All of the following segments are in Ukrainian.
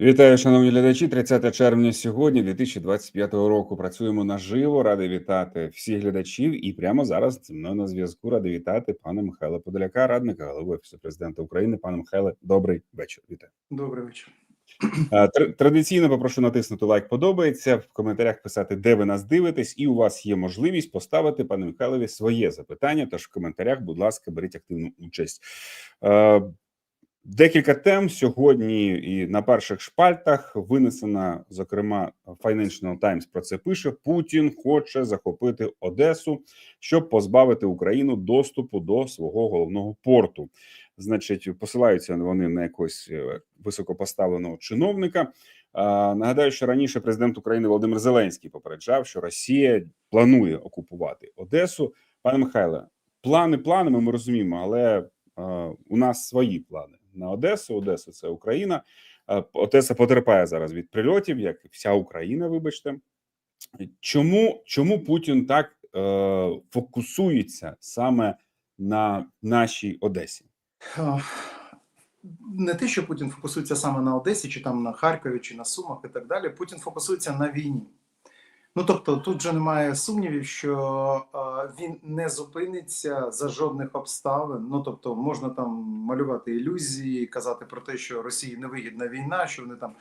Вітаю, шановні глядачі. 30 червня сьогодні, 2025 року. Працюємо наживо. Радий вітати всіх глядачів. І прямо зараз зі мною на зв'язку радий вітати пана Михайла Подоляка, радника голови офісу президента України. Пане Михайле, добрий вечір. Вітаю. Добрий вечір. Традиційно попрошу натиснути лайк. Подобається в коментарях писати, де ви нас дивитесь, і у вас є можливість поставити пане Михайлові своє запитання. Тож в коментарях, будь ласка, беріть активну участь. Декілька тем сьогодні і на перших шпальтах винесена, зокрема, Financial Times про це пише: Путін хоче захопити Одесу, щоб позбавити Україну доступу до свого головного порту. Значить, посилаються вони на якогось е, високопоставленого чиновника. Нагадаю, що раніше президент України Володимир Зеленський попереджав, що Росія планує окупувати Одесу. Пане Михайле, плани планами ми розуміємо, але у нас свої плани на Одесу. Одеса це Україна. Е, Одеса потерпає зараз від прильотів, як вся Україна. Вибачте, чому чому Путін так е, фокусується саме на нашій Одесі? Не те, що Путін фокусується саме на Одесі, чи там на Харкові, чи на Сумах і так далі. Путін фокусується на війні. Ну тобто, тут вже немає сумнівів, що він не зупиниться за жодних обставин. Ну тобто, можна там малювати ілюзії, казати про те, що Росії невигідна війна, що вони там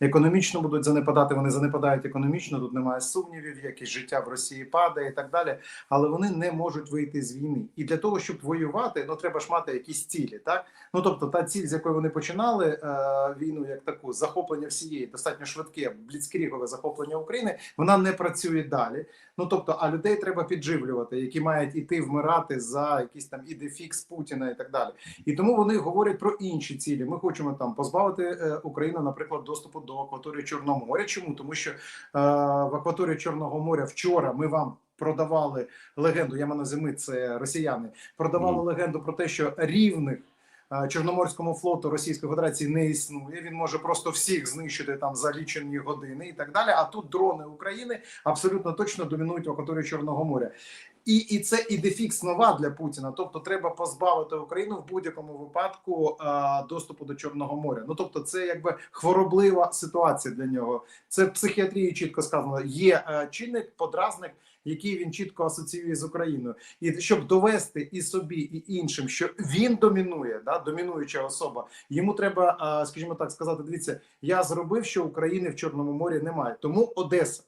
економічно будуть занепадати. Вони занепадають економічно. Тут немає сумнівів, якісь життя в Росії падає і так далі. Але вони не можуть вийти з війни. І для того, щоб воювати, ну треба ж мати якісь цілі. Так ну тобто, та ціль, з якої вони починали е, війну, як таку захоплення всієї, достатньо швидке бліцкрігове захоплення України, вона не працює далі. Ну тобто, а людей треба підживлювати, які мають іти вмирати за якийсь там ідефікс Путіна і так далі. І тому вони говорять про інші цілі. Ми хочемо там позбавити е, Україну, наприклад, доступу до акваторії Чорного моря. Чому тому, що е, в акваторії Чорного моря вчора ми вам. Продавали легенду, я маю зими, це росіяни. Продавали Мгм. легенду про те, що рівних Чорноморському флоту Російської Федерації не існує. Він може просто всіх знищити там за лічені години і так далі. А тут дрони України абсолютно точно домінують в акваторії Чорного моря. І, і це ідефікс нова для Путіна. Тобто, треба позбавити Україну в будь-якому випадку а, доступу до Чорного моря. Ну тобто, це якби хвороблива ситуація для нього. Це психіатрії чітко сказано. Є е, чинник, подразник, який він чітко асоціює з Україною, і щоб довести і собі, і іншим, що він домінує, да, домінуюча особа. Йому треба, а, скажімо так, сказати: дивіться, я зробив, що України в Чорному морі немає. Тому Одеса.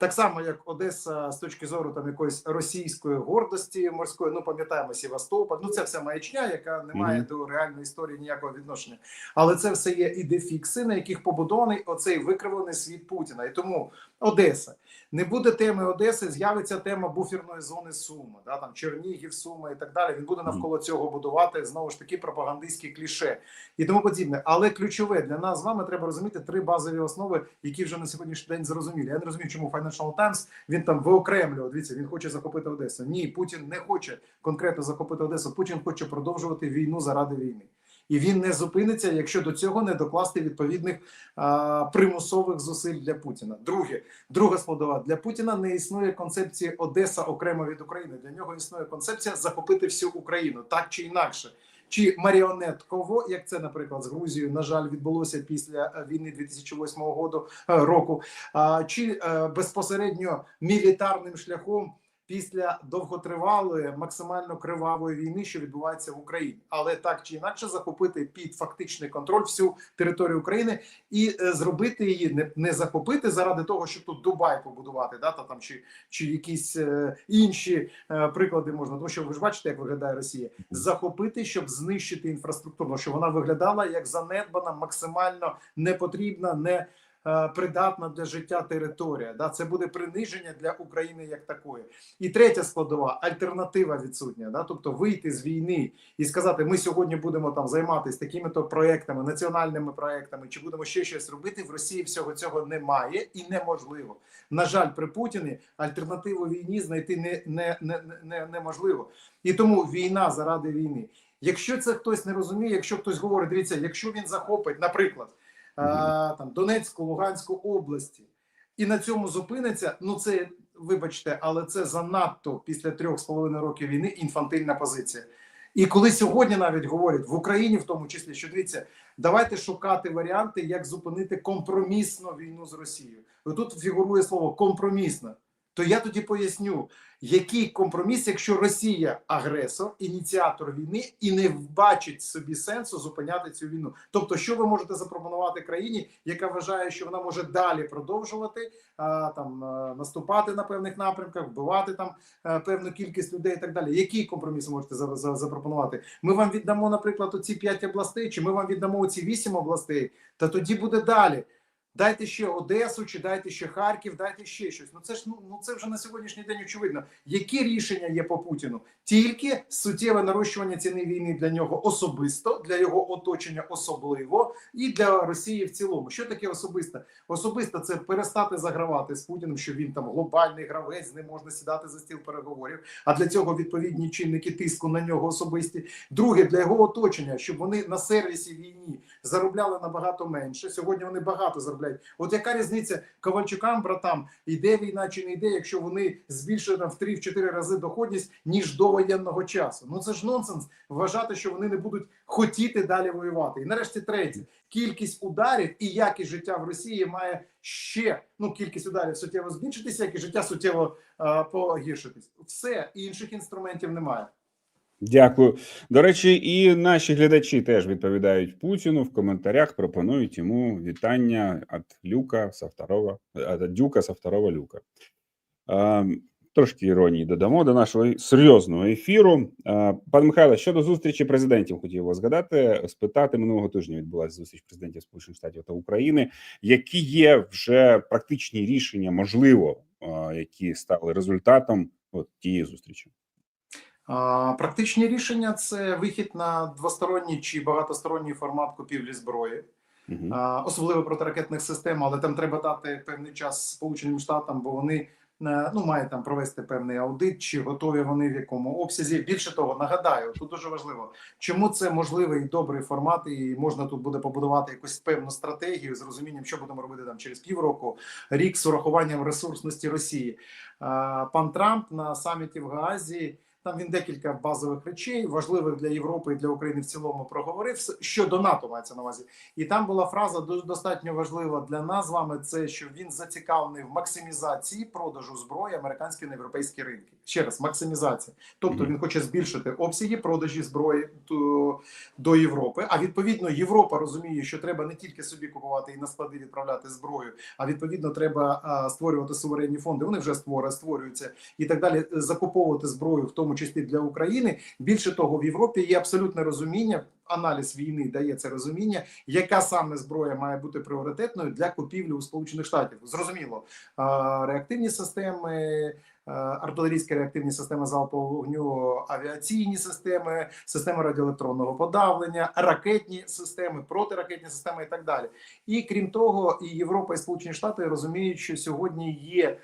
Так само, як Одеса з точки зору там якоїсь російської гордості морської, ну пам'ятаємо Сівастополь, Ну це все маячня, яка не має Мгм. до реальної історії ніякого відношення. Але це все є ідефікси, на яких побудований оцей викривлений світ Путіна. І тому Одеса не буде теми Одеси, з'явиться тема буферної зони Суми, да там Чернігів, Сума і так далі. Він буде навколо цього будувати знову ж таки пропагандистські кліше і тому подібне. Але ключове для нас з вами треба розуміти три базові основи, які вже на сьогоднішній день зрозумілі. Я не розумію, чому Financial Times він там виокремлював. Дивіться, він хоче захопити Одесу. Ні, Путін не хоче конкретно захопити Одесу. Путін хоче продовжувати війну заради війни. І він не зупиниться, якщо до цього не докласти відповідних а, примусових зусиль для Путіна. Друге, друга складова для Путіна не існує концепції Одеса окремо від України. Для нього існує концепція захопити всю Україну так чи інакше. Чи маріонетково, як це, наприклад, з Грузією, на жаль, відбулося після е, війни 2008 году, е, року, а, чи е, безпосередньо мілітарним шляхом після довготривалої, максимально кривавої війни, що відбувається в Україні, але так чи інакше захопити під фактичний контроль всю територію України і е, зробити її не, не захопити заради того, щоб тут Дубай побудувати, да, та там чи, чи якісь е, інші е, приклади можна. Тому що ви ж бачите, як виглядає Росія, захопити, щоб знищити інфраструктуру, щоб вона виглядала як занедбана, максимально непотрібна, не придатна для життя територія. Да, це буде приниження для України як такої. І третя складова альтернатива відсутня. Да, тобто вийти з війни і сказати, ми сьогодні будемо там займатися такими то проектами, національними проектами, чи будемо ще щось робити. В Росії всього цього немає і неможливо. На жаль, при Путіні альтернативу війні знайти не, не, не, не, неможливо. І тому війна заради війни. Якщо це хтось не розуміє, якщо хтось говорить, дивіться, якщо він захопить, наприклад, там Донецьку, Луганську області, і на цьому зупиниться, ну це вибачте, але це занадто після трьох з половиною років війни інфантильна позиція. І коли сьогодні навіть говорять в Україні, в тому числі, що дивіться, давайте шукати варіанти, як зупинити компромісну війну з Росією. Тут фігурує слово компромісна. То я тоді поясню, який компроміс, якщо Росія агресор, ініціатор війни і не бачить собі сенсу зупиняти цю війну. Тобто, що ви можете запропонувати країні, яка вважає, що вона може далі продовжувати там наступати на певних напрямках, вбивати там певну кількість людей і так далі. Який компроміс можете за, за, запропонувати? Ми вам віддамо, наприклад, оці п'ять областей, чи ми вам віддамо оці вісім областей, та тоді буде далі. Дайте ще Одесу, чи дайте ще Харків, дайте ще щось. Ну це ж ну, ну це вже на сьогоднішній день очевидно. Які рішення є по Путіну? Тільки суттєве нарощування ціни війни для нього особисто, для його оточення особливо, і для Росії в цілому. Що таке особисто? Особисто це перестати загравати з Путіним, що він там глобальний гравець, не можна сідати за стіл переговорів. А для цього відповідні чинники тиску на нього особисті. Друге, для його оточення, щоб вони на сервісі війні заробляли набагато менше. Сьогодні вони багато заробляють. От яка різниця Ковальчукам, братам, йде війна чи не йде, якщо вони там в 3-4 рази доходність ніж до воєнного часу? Ну це ж нонсенс вважати, що вони не будуть хотіти далі воювати. І нарешті третє кількість ударів і якість життя в Росії має ще ну кількість ударів суттєво збільшитися, як і життя суттєво е, погіршитись. Все інших інструментів немає. Дякую. До речі, і наші глядачі теж відповідають Путіну в коментарях. Пропонують йому вітання від Люка со второго, від Дюка со второго Люка. Е, Трошки іронії додамо до нашого серйозного ефіру. Е, Пане Михайло, щодо зустрічі президентів, хотів вас згадати, спитати минулого тижня відбулася зустріч президентів Сполучених Штатів та України. Які є вже практичні рішення, можливо, е, які стали результатом от тієї зустрічі? Практичні рішення це вихід на двосторонній чи багатосторонній формат купівлі зброї, особливо протиракетних систем, але там треба дати певний час Сполученим Штатам, бо вони е, ну мають там провести певний аудит, чи готові вони в якому обсязі. Більше того, нагадаю, тут дуже важливо, чому це можливий і добрий формат, і можна тут буде побудувати якусь певну стратегію з розумінням, що будемо робити там через півроку, рік з урахуванням ресурсності Росії. Пан Трамп на саміті в Гаазі. Там він декілька базових речей, важливих для Європи і для України в цілому проговорив щодо НАТО мається на увазі. І там була фраза дуже достатньо важлива для нас з вами. Це що він зацікавлений в максимізації продажу зброї американські на європейські ринки. Ще раз, максимізація. Тобто він хоче збільшити обсяги продажі зброї до, до Європи. А відповідно, Європа розуміє, що треба не тільки собі купувати і на склади відправляти зброю, а відповідно треба а, створювати суверенні фонди. Вони вже створюють, створюються і так далі. Закуповувати зброю, в тому числі для України. Більше того, в Європі є абсолютне розуміння. Аналіз війни дає це розуміння, яка саме зброя має бути пріоритетною для купівлі у Сполучених Штатів. Зрозуміло, реактивні системи, артилерійські реактивні системи залпового вогню, авіаційні системи, системи радіоелектронного подавлення, ракетні системи, протиракетні системи і так далі. І крім того, і Європа і Сполучені Штати розуміють, що сьогодні є,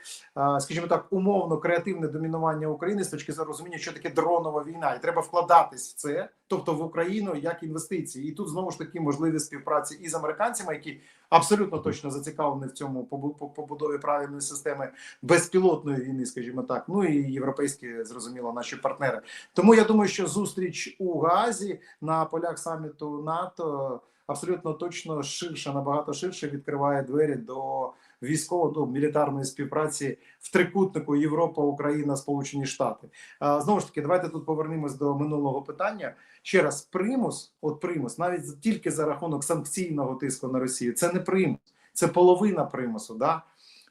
скажімо так, умовно креативне домінування України з точки зору розуміння, що таке дронова війна, і треба вкладатись в це, тобто в Україну як інвестиції. І тут знову ж таки можливі співпраці із американцями, які абсолютно точно зацікавлені в цьому побу- побудові правильної системи безпілотної війни, скажімо так. Ну і європейські зрозуміло наші партнери. Тому я думаю, що зустріч у Газі на полях саміту НАТО абсолютно точно ширше, набагато ширше відкриває двері до військово до мілітарної співпраці в трикутнику Європа, Україна, Сполучені Штати. Знову ж таки, давайте тут повернемось до минулого питання. Ще раз, примус, от примус, навіть тільки за рахунок санкційного тиску на Росію, це не примус, це половина примусу. Да?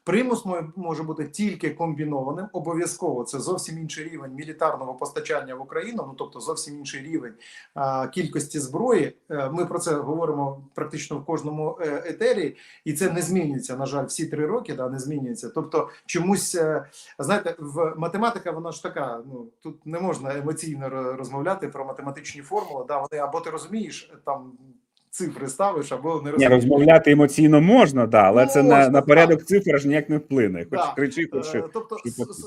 Примус може бути тільки комбінованим. Обов'язково це зовсім інший рівень мілітарного постачання в Україну, ну тобто зовсім інший рівень а, кількості зброї. Е, Ми про це говоримо практично в кожному е, етері, і це не змінюється. На жаль, всі три роки да, не змінюється. Тобто, чомусь е, знаєте, в математика вона ж така. Ну тут не можна емоційно розмовляти про математичні формули. Да, вони або ти розумієш там. Цифри ставиш або не Ні, розмовляти емоційно можна, да, але це на, на порядок цифр аж ніяк не вплине. Хоч Да. кричи, хоч Е. Тобто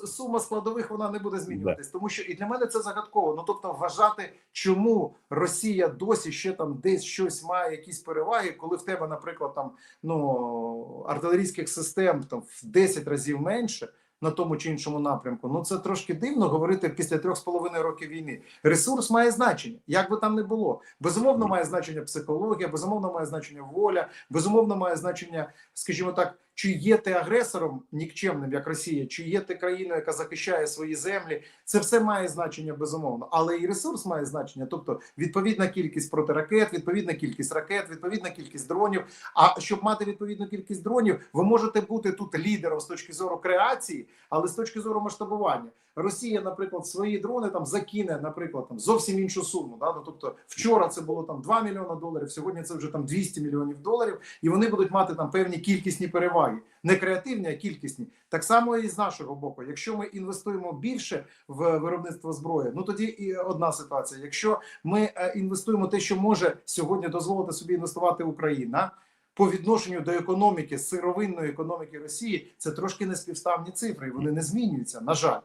сума складових вона не буде змінюватись, тому що і для мене це загадково. Ну тобто, вважати, чому Росія досі ще там десь щось має якісь переваги, коли в тебе, наприклад, там ну артилерійських систем там в 10 разів менше. На тому чи іншому напрямку. Ну це трошки дивно говорити після трьох з половиною років війни. Ресурс має значення, як би там не було. Безумовно, має значення психологія, безумовно, має значення воля, безумовно, має значення, скажімо так, чи є ти агресором нікчемним, як Росія, чи є ти країною, яка захищає свої землі. Це все має значення безумовно, але і ресурс має значення, тобто відповідна кількість протиракет, відповідна кількість ракет, відповідна кількість дронів. А щоб мати відповідну кількість дронів, ви можете бути тут лідером з точки зору креації, але з точки зору масштабування. Росія, наприклад, свої дрони там закине, наприклад, там зовсім іншу суму. Да? Ну, тобто вчора це було там 2 мільйони доларів, сьогодні це вже там 200 мільйонів доларів, і вони будуть мати там певні кількісні переваги, не креативні, а кількісні. Так само і з нашого боку. Якщо ми інвестуємо більше в виробництво зброї, ну тоді і одна ситуація. Якщо ми е, інвестуємо те, що може сьогодні дозволити собі інвестувати Україна. По відношенню до економіки сировинної економіки Росії це трошки неспівставні цифри. і Вони не змінюються. На жаль.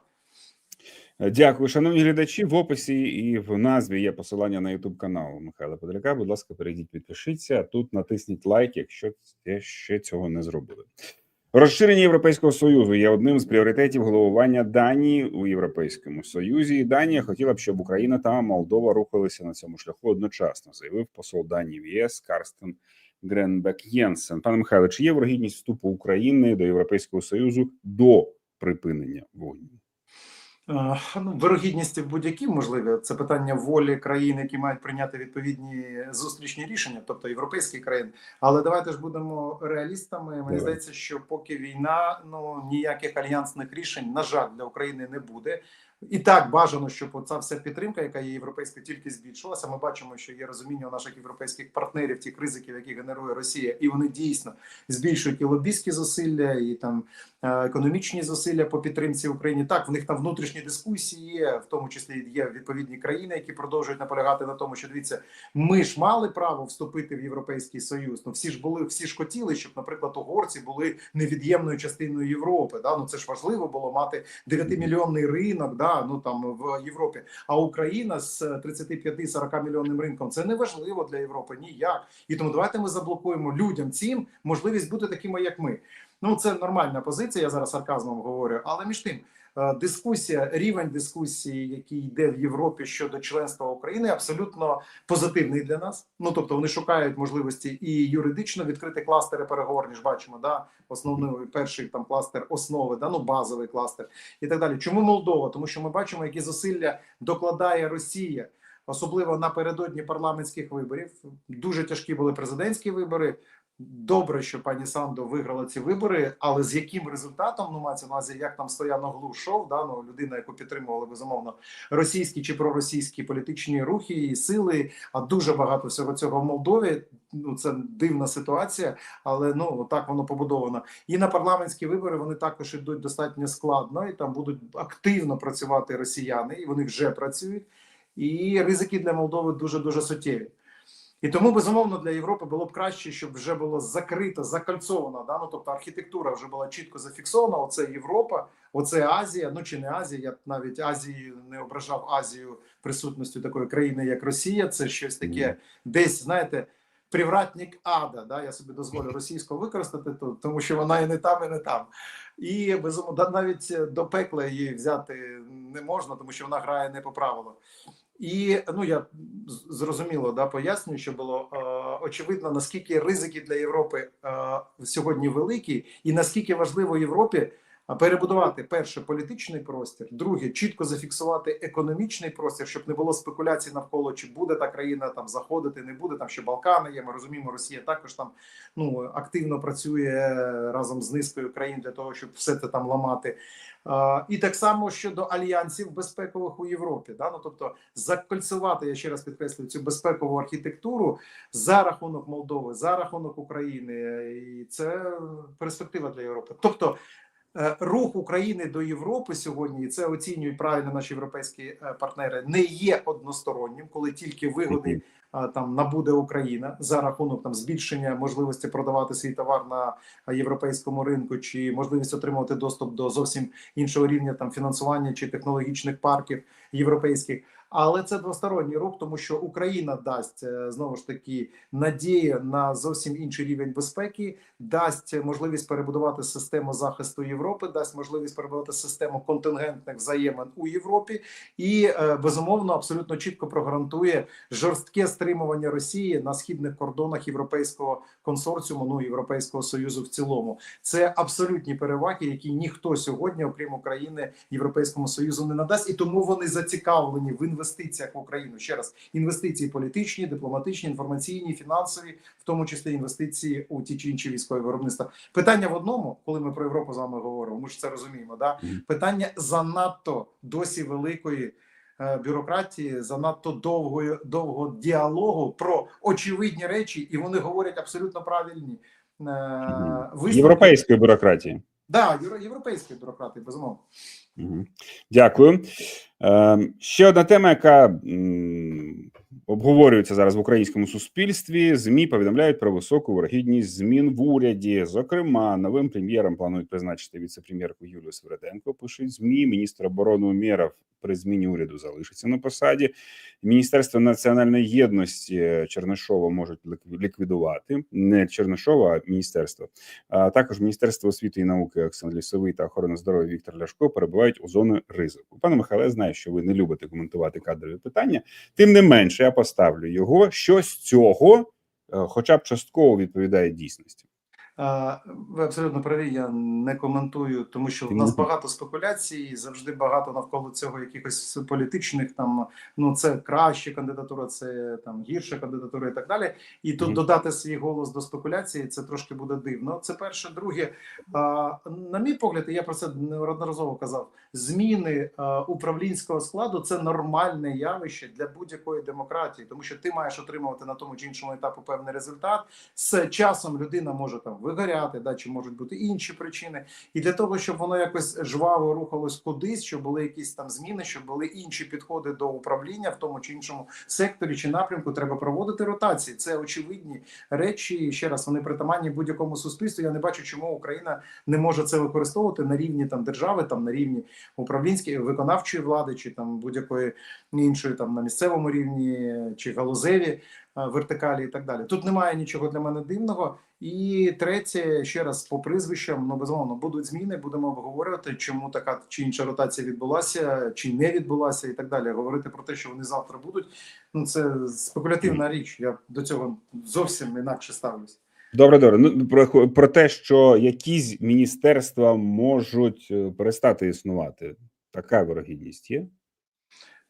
Дякую, шановні глядачі. В описі і в назві є посилання на YouTube канал Михайла Подоляка. Будь ласка, перейдіть, підпишіться. Тут натисніть лайк, якщо ще цього не зробили. Розширення Європейського союзу є одним з пріоритетів головування Данії у Європейському Союзі. І Данія хотіла б, щоб Україна та Молдова рухалися на цьому шляху одночасно, заявив посол Данії в ЄС Карстен Гренбек Єнсен. Пане Михайло, чи є вирогідність вступу України до Європейського Союзу до припинення вогню? Е, Ну, вирогідність будь-якій можливі це питання волі країн, які мають прийняти відповідні зустрічні рішення, тобто європейських країн. Але давайте ж будемо реалістами. Мені Давай. здається, що поки війна, ну ніяких альянсних рішень, на жаль, для України не буде. І так бажано, щоб оця вся підтримка, яка є європейська, тільки збільшилася. Ми бачимо, що є розуміння у наших європейських партнерів тих ризиків, які генерує Росія, і вони дійсно збільшують і лобістські зусилля, і там е, економічні зусилля по підтримці Україні. Так, в них там внутрішні дискусії є, в тому числі є відповідні країни, які продовжують наполягати на тому, що дивіться, ми ж мали право вступити в Європейський Союз. Ну всі ж були, всі ж хотіли, щоб, наприклад, угорці були невід'ємною частиною Європи. Да? Ну це ж важливо було мати 9-мільйонний ринок, да? Ну там в Європі. А Україна з 35-40 мільйонним ринком це не важливо для Європи ніяк. І тому давайте ми заблокуємо людям цим можливість бути такими, як ми. Ну це нормальна позиція. Я зараз сарказмом говорю, але між тим. Е, Дискусія, рівень дискусії, який йде в Європі щодо членства України, абсолютно позитивний для нас. Ну тобто вони шукають можливості і юридично відкрити кластери переговорні ж бачимо, да основний перший там кластер основи, да ну базовий кластер і так далі. Чому Молдова? Тому що ми бачимо, які зусилля докладає Росія, особливо напередодні парламентських виборів. Дуже тяжкі були президентські вибори. Добре, що пані Сандо виграла ці вибори, але з яким результатом ну мається на увазі, як там Стояноглу йшов, да ну людина, яку підтримували безумовно російські чи проросійські політичні рухи і сили. А дуже багато всього цього в Молдові. Ну це дивна ситуація, але ну так воно побудовано. І на парламентські вибори вони також ідуть достатньо складно, і там будуть активно працювати росіяни, і вони вже працюють. І ризики для Молдови дуже дуже суттєві. І тому безумовно для Європи було б краще, щоб вже було закрито, закольцовано. Да? Ну, тобто архітектура вже була чітко зафіксована. Оце Європа, оце Азія. Ну чи не Азія? Я б навіть Азії не ображав Азію присутністю такої країни, як Росія. Це щось таке, десь знаєте. Привратник ада, да, я собі дозволю російську використати тут, тому що вона і не там, і не там. І безумовно, навіть до пекла її взяти не можна, тому що вона грає не по правилам. І ну я зрозуміло да пояснюю, що було е, очевидно, наскільки ризики для Європи е, сьогодні великі, і наскільки важливо Європі перебудувати перше політичний простір, друге чітко зафіксувати економічний простір, щоб не було спекуляцій навколо чи буде та країна там заходити, не буде там ще Балкани. Є ми розуміємо, Росія також там ну активно працює разом з низкою країн для того, щоб все це там ламати. Е, І так само щодо альянсів безпекових у Європі, да ну тобто закольцювати, я ще раз підкреслюю цю безпекову архітектуру за рахунок Молдови, за рахунок України, і це перспектива для Європи. Тобто е, рух України до Європи сьогодні, і це оцінюють правильно наші європейські е, партнери, не є одностороннім, коли тільки вигоди там набуде Україна за рахунок там збільшення можливості продавати свій товар на європейському ринку, чи можливість отримувати доступ до зовсім іншого рівня там фінансування чи технологічних парків європейських. Але це двосторонній рух, тому що Україна дасть е, знову ж таки надію на зовсім інший рівень безпеки, дасть можливість перебудувати систему захисту Європи, дасть можливість перебудувати систему контингентних взаємин у Європі, і е, безумовно абсолютно чітко прогарантує жорстке стримування Росії на східних кордонах європейського консорціуму, ну європейського союзу в цілому. Це абсолютні переваги, які ніхто сьогодні, окрім України, європейському союзу не надасть, і тому вони зацікавлені в інвестиціях в Україну. Ще раз інвестиції політичні, дипломатичні, інформаційні, фінансові, в тому числі інвестиції у ті чи інші військові виробництва. Питання в одному, коли ми про Європу з вами говоримо, ми ж це розуміємо. Да питання занадто досі великої. е, Бюрократії занадто довгої довго діалогу про очевидні речі, і вони говорять абсолютно правильні е, висновки. європейської бюрократії. Да, євро- європейські бюрократи, безумовно. Дякую. Е, ще одна тема, яка обговорюється зараз в українському суспільстві. Змі повідомляють про високу вирогідність змін в уряді. Зокрема, новим прем'єром планують призначити віце-прем'єрку Юлію Свереденко. Пишуть змі. Міністр оборони Умєров при зміні уряду залишиться на посаді. Міністерство національної єдності Чернишова можуть лікві- ліквідувати. Не Чернишова, а міністерство. А також Міністерство освіти і науки Оксан Лісовий та охорони здоров'я Віктор Ляшко перебувають у зоні ризику. Пане Михайле, знаю, що ви не любите коментувати кадрові питання. Тим не менше, я поставлю його. Що з цього, е, хоча б частково відповідає дійсності. Ви абсолютно праві. Я не коментую, тому що в нас багато спекуляцій, завжди багато навколо цього якихось політичних там. Ну це краща кандидатура, це там гірша кандидатура і так далі. І тут додати свій голос до спекуляції це трошки буде дивно. Це перше. Друге, на мій погляд, і я про це неодноразово казав. Зміни управлінського складу це нормальне явище для будь-якої демократії, тому що ти маєш отримувати на тому чи іншому етапу певний результат. З часом людина може там вигоряти, да, чи можуть бути інші причини. І для того, щоб воно якось жваво рухалось кудись, щоб були якісь там зміни, щоб були інші підходи до управління в тому чи іншому секторі чи напрямку, треба проводити ротації. Це очевидні речі. І ще раз вони притаманні будь-якому суспільству. Я не бачу, чому Україна не може це використовувати на рівні там держави, там на рівні управлінської виконавчої влади, чи там будь-якої іншої там на місцевому рівні чи галузеві е, вертикалі і так далі. Тут немає нічого для мене дивного. І третє, ще раз по прізвищам, ну безумовно, будуть зміни. Будемо обговорювати, чому така чи інша ротація відбулася, чи не відбулася, і так далі. Говорити про те, що вони завтра будуть. Ну це спекулятивна річ. Я до цього зовсім інакше ставлюсь. Добре, добре. Ну про, про те, що якісь міністерства можуть е, перестати існувати. Така вирогідність є.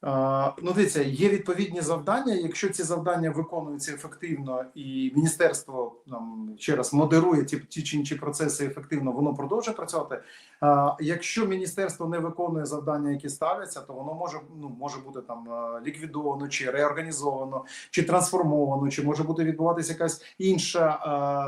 Ну, дивіться, є відповідні завдання. Якщо ці завдання виконуються ефективно, і міністерство нам ще раз модерує ті, ті чи інші процеси ефективно, воно продовжує працювати. А, Якщо міністерство не виконує завдання, які ставляться, то воно може ну може бути там ліквідовано, чи реорганізовано, чи трансформовано, чи може бути відбуватися якась інша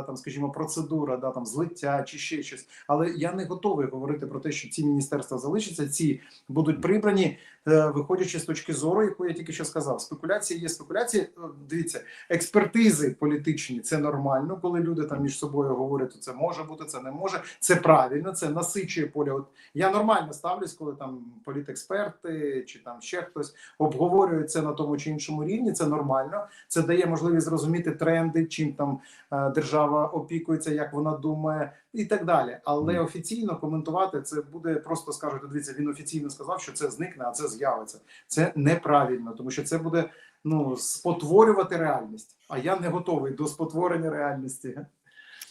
там, скажімо, процедура, да там злиття чи ще щось. Але я не готовий говорити про те, що ці міністерства залишаться, ці будуть прибрані. Е, виходячи з точки зору, яку я тільки що сказав, спекуляції є спекуляції. Е, Дивіться, експертизи політичні це нормально, коли люди там між собою говорять, це може бути, це не може. Це правильно, це насичує поле. От я нормально ставлюсь, коли там політексперти чи там ще хтось обговорюють це на тому чи іншому рівні. Це нормально. Це дає можливість зрозуміти тренди, чим там е, держава опікується, як вона думає, і так далі. Але офіційно коментувати це буде просто скажуть. Дивіться, він офіційно сказав, що це зникне, а це з'явиться. Це неправильно, тому що це буде ну спотворювати реальність. А я не готовий до спотворення реальності.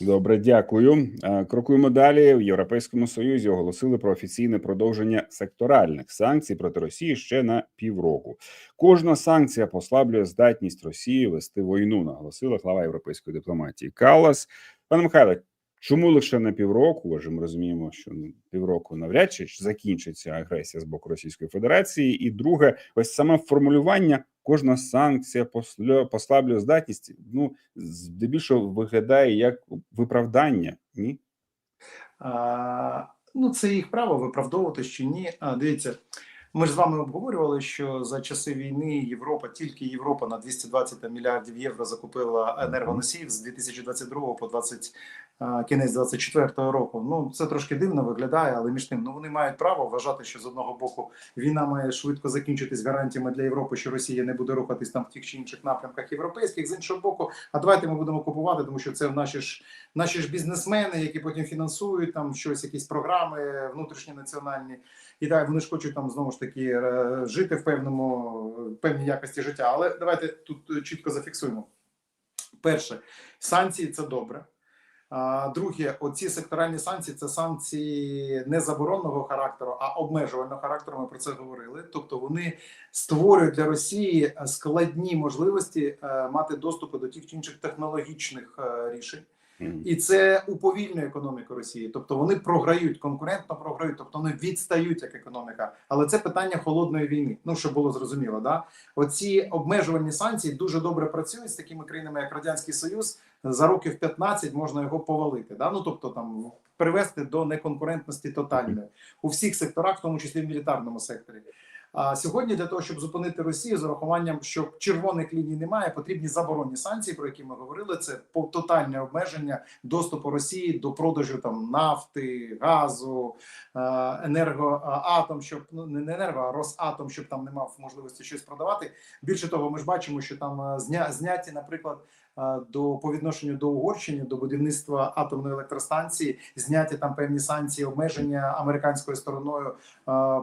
Добре, дякую. Е, Крокуємо далі. В Європейському Союзі оголосили про офіційне продовження секторальних санкцій проти Росії ще на півроку. Кожна санкція послаблює здатність Росії вести війну, наголосила глава європейської дипломатії Каллас. Пане Михайле, чому лише на півроку? Адже ми розуміємо, що ну, півроку навряд чи закінчиться агресія з боку Російської Федерації. І друге, ось саме формулювання. Кожна санкція послаблює здатність. Ну здебільшого виглядає як виправдання. Ні, А, ну це їх право виправдовувати чи ні. А дивіться. Ми ж з вами обговорювали, що за часи війни Європа, тільки Європа на 220 мільярдів євро закупила енергоносіїв з 2022 по 20, а, кінець 24 року. Ну це трошки дивно виглядає, але між тим, ну вони мають право вважати, що з одного боку війна має швидко закінчитись гарантіями для Європи, що Росія не буде рухатись там в тих чи інших напрямках європейських. З іншого боку, а давайте ми будемо купувати, тому що це наші ж наші ж бізнесмени, які потім фінансують там щось, якісь програми внутрішні національні. І так вони ж хочуть там знову ж таки е, жити в певному певній якості життя. Але давайте тут е, чітко зафіксуємо. Перше, санкції це добре. Друге, оці секторальні санкції це санкції не заборонного характеру, а обмежувального характеру. Ми про це говорили. Тобто вони створюють для Росії складні можливості е, мати доступи до тих чи інших технологічних рішень. І це уповільнює економіку Росії. Тобто вони програють конкурентно програють, тобто вони відстають як економіка. Але це питання холодної війни. Ну щоб було зрозуміло, да оці обмежувальні санкції дуже добре працюють з такими країнами, як Радянський Союз. За років 15 можна його повалити. Да? Ну тобто там привести до неконкурентності тотальної у всіх секторах, в тому числі в мілітарному секторі. А сьогодні для того, щоб зупинити Росію з урахуванням, що червоних ліній немає, потрібні заборонні санкції, про які ми говорили. Це тотальне обмеження доступу Росії до продажу там нафти, газу, е, енергоатом, щоб ну не енерго, а Росатом, щоб там не мав можливості щось продавати. Більше того, ми ж бачимо, що там е, зня, зняті, наприклад. Е, До по відношенню до Угорщини до будівництва атомної електростанції зняті там певні санкції, обмеження американською стороною е,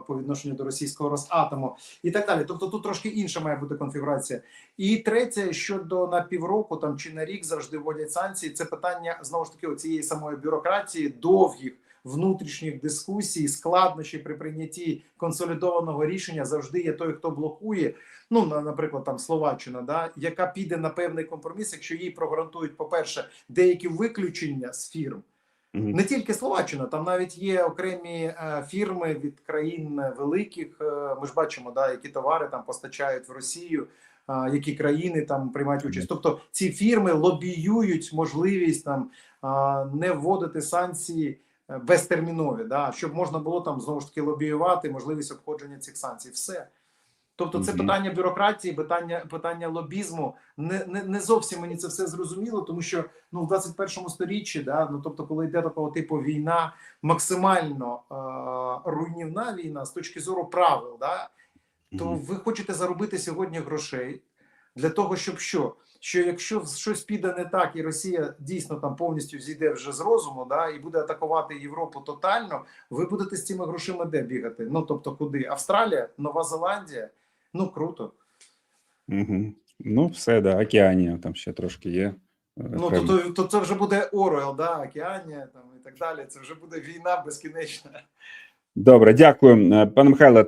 по відношенню до російського Росатому і так далі. Тобто тут трошки інша має бути конфігурація. І третє, щодо на півроку там чи на рік завжди вводять санкції. Це питання знову ж таки цієї самої бюрократії, довгих внутрішніх дискусій, складнощі при прийнятті консолідованого рішення завжди є той, хто блокує. Ну на- наприклад, там Словаччина, да яка піде на певний компроміс, якщо їй прогарантують, по перше, деякі виключення з фірм. Мгм. Не тільки Словаччина, там навіть є окремі е, фірми від країн великих. е, ми ж бачимо, да, які товари там постачають в Росію, е, які країни там приймають участь. Тобто ці фірми лобіюють можливість там е, не вводити санкції е, безтермінові, да, щоб можна було там знову ж таки лобіювати можливість обходження цих санкцій. Все. Тобто, це питання бюрократії, питання питання лобізму. Не, не, не зовсім мені це все зрозуміло, тому що ну в 21 сторіччі, да, ну тобто, коли йде такого типу війна, максимально е, руйнівна війна з точки зору правил, да, то Мгм. ви хочете заробити сьогодні грошей для того, щоб що? Що якщо щось піде не так, і Росія дійсно там повністю зійде вже з розуму, да, і буде атакувати Європу тотально, ви будете з цими грошима де бігати? Ну тобто, куди? Австралія, Нова Зеландія? Ну круто. Мгм. Ну, все, да, Океанія, там ще трошки є. е, Ну то, то, то це вже буде Оруел, да, Океанія там і так далі. Це вже буде війна безкінечна. Добре, дякую, Е, пане Михайле.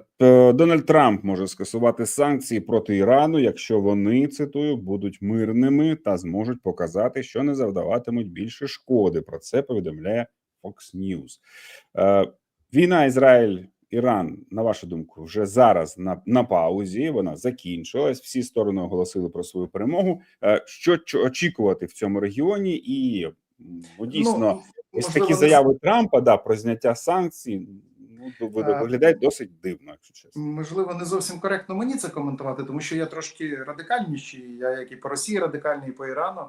Дональд Трамп може скасувати санкції проти Ірану, якщо вони цитую будуть мирними та зможуть показати, що не завдаватимуть більше шкоди. Про це повідомляє Fox News. Е, Війна Ізраїль. Іран, на вашу думку, вже зараз на, на паузі. Вона закінчилась. Всі сторони оголосили про свою перемогу. Е, Що очікувати в цьому регіоні? І ну, дійсно, ну, ось такі заяви Трампа да про зняття санкцій. Ну Е, виглядають досить дивно, якщо чесно. Можливо, не зовсім коректно мені це коментувати, тому що я трошки радикальніший. Я як і по Росії радикальний, і по Ірану.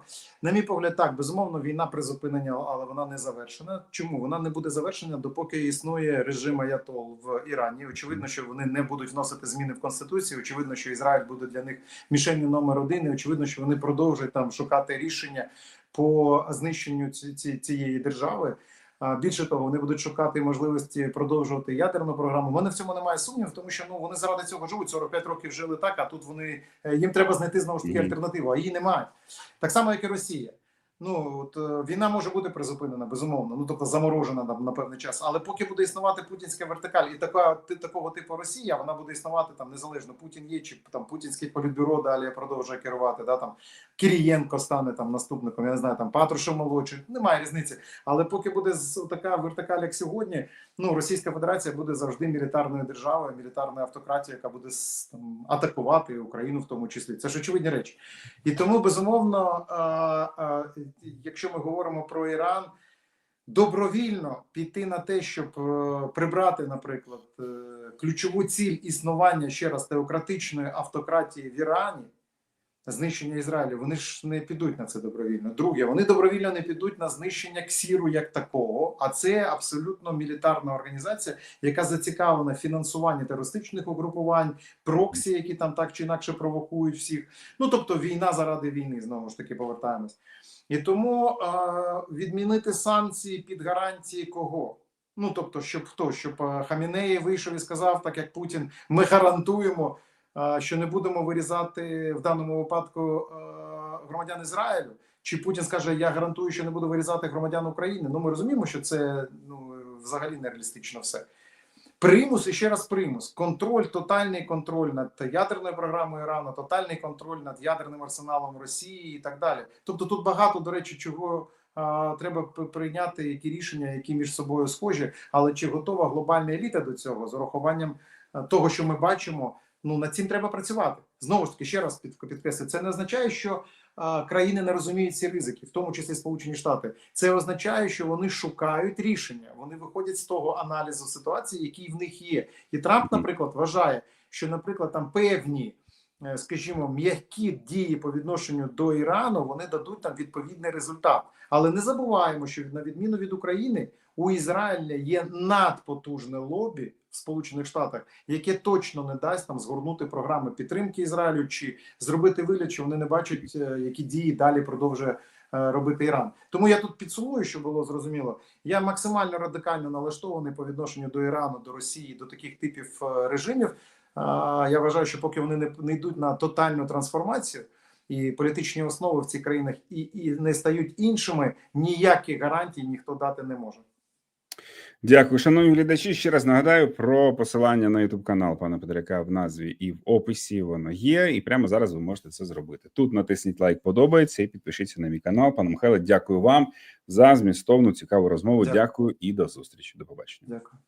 На мій погляд, так безумовно, війна призупинення, але вона не завершена. Чому вона не буде завершена, допоки існує режим Аятол в Ірані? Очевидно, що вони не будуть вносити зміни в конституцію. Очевидно, що Ізраїль буде для них мішенню номер один. І очевидно, що вони продовжують там шукати рішення по знищенню ці- ці- цієї держави. Більше того, вони будуть шукати можливості продовжувати ядерну програму. У мене в цьому немає сумнів, тому що ну вони заради цього живуть. 45 років жили так, а тут вони е, їм треба знайти знову ж таки альтернативу, а її немає. Так само, як і Росія. Ну от е, війна може бути призупинена, безумовно. Ну тобто заморожена на, на певний час. Але поки буде існувати путінська вертикаль і така такого типу Росія, вона буде існувати там незалежно. Путін є чи там путінське політбюро далі продовжує керувати. Да там Кирієнко стане там наступником. Я не знаю, там Патрушев молодший. Немає різниці. Але поки буде така вертикаль, як сьогодні, ну Російська Федерація буде завжди мілітарною державою, мілітарною автократією, яка буде там, атакувати Україну, в тому числі. Це ж очевидні речі. І тому безумовно, а, а, якщо ми говоримо про Іран. добровільно піти на те, щоб е, прибрати, наприклад, е, ключову ціль існування ще раз теократичної автократії в Ірані, знищення Ізраїлю, вони ж не підуть на це добровільно. Друге, вони добровільно не підуть на знищення Ксіру як такого, а це абсолютно мілітарна організація, яка зацікавлена в фінансуванні терористичних угрупувань, проксі, які там так чи інакше провокують всіх. Ну тобто війна заради війни, знову ж таки, повертаємось. І тому е, відмінити санкції під гарантії кого? Ну тобто, щоб хто, щоб Хамінеї вийшов і сказав, так як Путін, ми гарантуємо, е, що не будемо вирізати в даному випадку е, громадян Ізраїлю. Чи Путін скаже, я гарантую, що не буду вирізати громадян України? Ну ми розуміємо, що це ну взагалі нереалістично все. Примус і ще раз примус. Контроль, тотальний контроль над ядерною програмою Ірану, тотальний контроль над ядерним арсеналом Росії і так далі. Тобто, тут багато, до речі, чого а, треба прийняти, які рішення, які між собою схожі, але чи готова глобальна еліта до цього з урахуванням того, що ми бачимо? Ну над цим треба працювати. Знову ж таки, ще раз під, підкреслю, це не означає, що країни не розуміють ці ризики, в тому числі Сполучені Штати. Це означає, що вони шукають рішення. Вони виходять з того аналізу ситуації, який в них є. І Трамп, наприклад, вважає, що, наприклад, там певні, скажімо, м'які дії по відношенню до Ірану вони дадуть там відповідний результат. Але не забуваємо, що на відміну від України у Ізраїля є надпотужне лобі в Сполучених Штатах, яке точно не дасть там згорнути програми підтримки Ізраїлю чи зробити вигляд, що вони не бачать, е, які дії далі продовжує е, робити Іран. Тому я тут підсумую, щоб було зрозуміло. Я максимально радикально налаштований по відношенню до Ірану, до Росії, до таких типів е, режимів. Я вважаю, що поки вони не, не йдуть на тотальну трансформацію і політичні основи в цих країнах і, і не стають іншими, ніяких гарантій ніхто дати не може. Дякую, шановні глядачі. Ще раз нагадаю про посилання на YouTube канал пана Петряка в назві і в описі. Воно є, і прямо зараз ви можете це зробити. Тут натисніть лайк, подобається, і підпишіться на мій канал. Пане Михайле, дякую вам за змістовну цікаву розмову. Дякую. Дякую і до зустрічі. До побачення. Дякую.